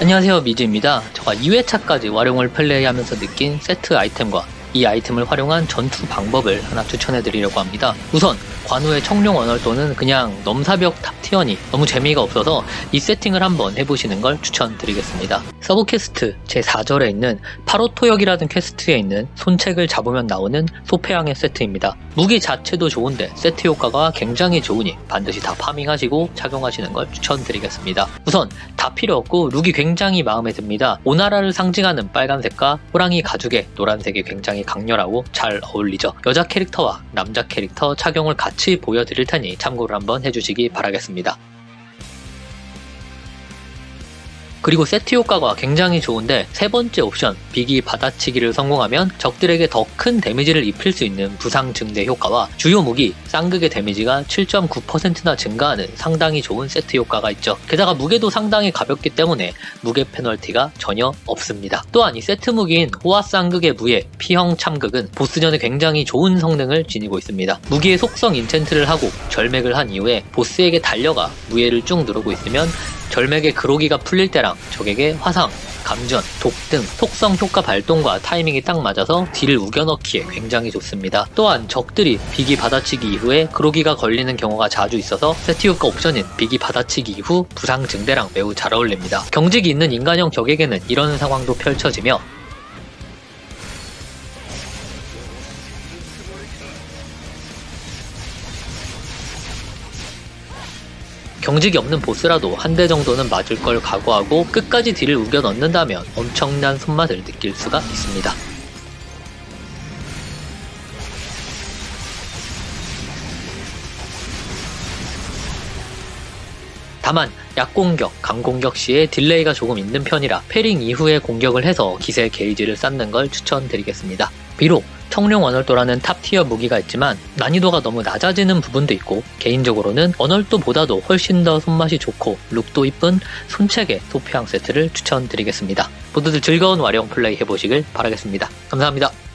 안녕하세요 미즈입니다. 제가 2회차까지 활용을 플레이하면서 느낀 세트 아이템과 이 아이템을 활용한 전투 방법을 하나 추천해 드리려고 합니다. 우선 관우의 청룡 언얼도는 그냥 넘사벽 탑티어니 너무 재미가 없어서 이 세팅을 한번 해보시는 걸 추천드리겠습니다. 서브 퀘스트 제4절에 있는 파로토역이라는 퀘스트에 있는 손책을 잡으면 나오는 소패양의 세트입니다. 무기 자체도 좋은데 세트 효과가 굉장히 좋으니 반드시 다 파밍하시고 착용하시는 걸 추천드리겠습니다. 우선 다 필요 없고 룩이 굉장히 마음에 듭니다. 오나라를 상징하는 빨간색과 호랑이 가죽의 노란색이 굉장히 강렬하고 잘 어울리죠. 여자 캐릭터와 남자 캐릭터 착용을 같이 보여드릴 테니 참고를 한번 해주시기 바라겠습니다. 그리고 세트 효과가 굉장히 좋은데 세 번째 옵션 비기 받아치기를 성공하면 적들에게 더 큰 데미지를 입힐 수 있는 부상 증대 효과와 주요 무기 쌍극의 데미지가 7.9%나 증가하는 상당히 좋은 세트 효과가 있죠. 게다가 무게도 상당히 가볍기 때문에 무게 페널티가 전혀 없습니다. 또한 이 세트 무기인 호화 쌍극의 무예 피형 참극은 보스전에 굉장히 좋은 성능을 지니고 있습니다. 무기의 속성 인챈트를 하고 절맥을 한 이후에 보스에게 달려가 무예를 쭉 누르고 있으면 절맥의 그로기가 풀릴 때랑 적에게 화상, 감전, 독 등 속성 효과 발동과 타이밍이 딱 맞아서 딜을 우겨넣기에 굉장히 좋습니다. 또한 적들이 비기 받아치기 이후에 그로기가 걸리는 경우가 자주 있어서 세트 효과 옵션인 비기 받아치기 이후 부상 증대랑 매우 잘 어울립니다. 경직이 있는 인간형 적에게는 이런 상황도 펼쳐지며 경직이 없는 보스라도 한 대 정도는 맞을 걸 각오하고 끝까지 딜을 우겨 넣는다면 엄청난 손맛을 느낄 수가 있습니다. 다만 약공격, 강공격 시에 딜레이가 조금 있는 편이라 패링 이후에 공격을 해서 기세 게이지를 쌓는 걸 추천드리겠습니다. 비록 청룡 언얼도라는 탑티어 무기가 있지만 난이도가 너무 낮아지는 부분도 있고 개인적으로는 언얼도보다도 훨씬 더 손맛이 좋고 룩도 이쁜 손책의 소피앙 세트를 추천드리겠습니다. 모두들 즐거운 활용 플레이 해보시길 바라겠습니다. 감사합니다.